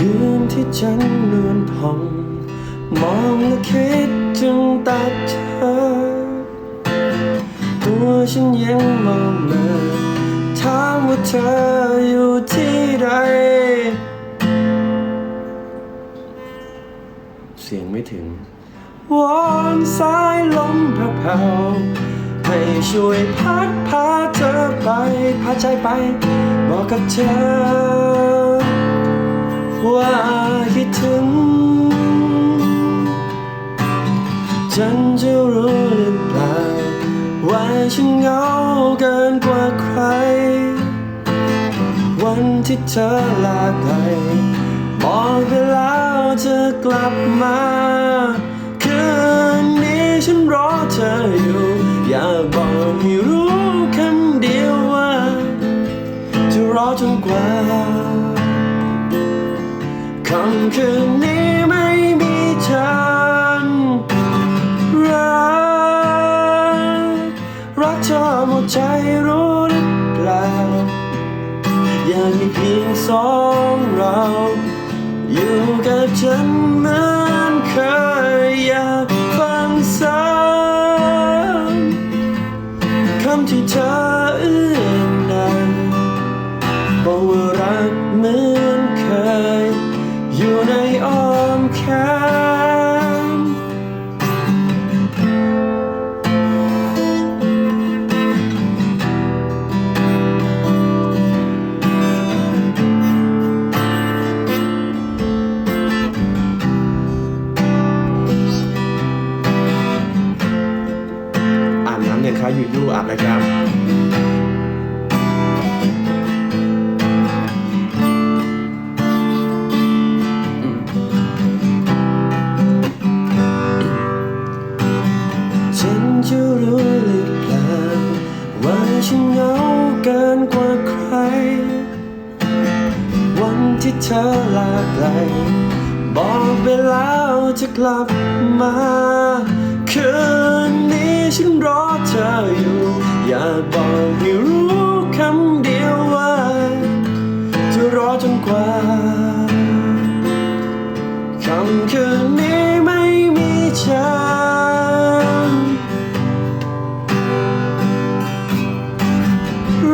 คืนที่จันทร์นวลผ่อง มองและคิดถึงแต่เธอ ตัวฉันยังมองเมาถามว่าเธออยู่ที่ใด เสียงไม่ถึงวอนสายลมแผ่วๆให้ช่วยพัดพาเธอไป พาใจไป บอกกับเธอ ว่าคิดถึง ฉันจะรู้หรือเปล่าว่าฉันเหงาเกินกว่าใคร วันที่เธอลาไปบอกไปแล้วจะกลับมา คืนนี้ฉันรอเธออยู่ อยากบอกให้รู้คำเดียวว่า จะรอจนกว่า คำคืนนี้ไม่มีฉันรักรักเธอหมดใจรู้หรือเปล่าอยากมีเพียงสองเรา อยู่กับฉันเหมือนเคยอยากฟังซ้ำคำที่เธอ บน้ำยังคะอยู่ยู่อาบนะครับฉันจะรู้หรือเปล่าว่าฉันเหงาเกินกว่าใคร วันที่เธอลาไกลบอกไปแล้วจะกลับมา คืน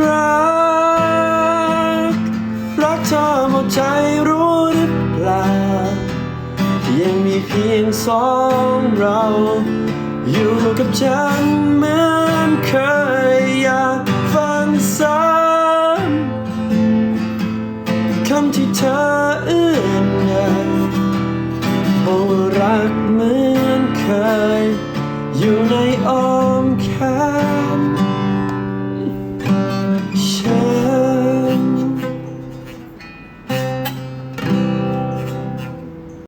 รัก รักเธอหมดใจรู้หรือเปล่ายังมีเพียงสองเรา อยู่กับฉันเหมือนเคยอยากฟังซ้ำคำที่เธอเอื้อนยังบอกว่ารักเหมือนเคย อยู่ในอ้อมแขน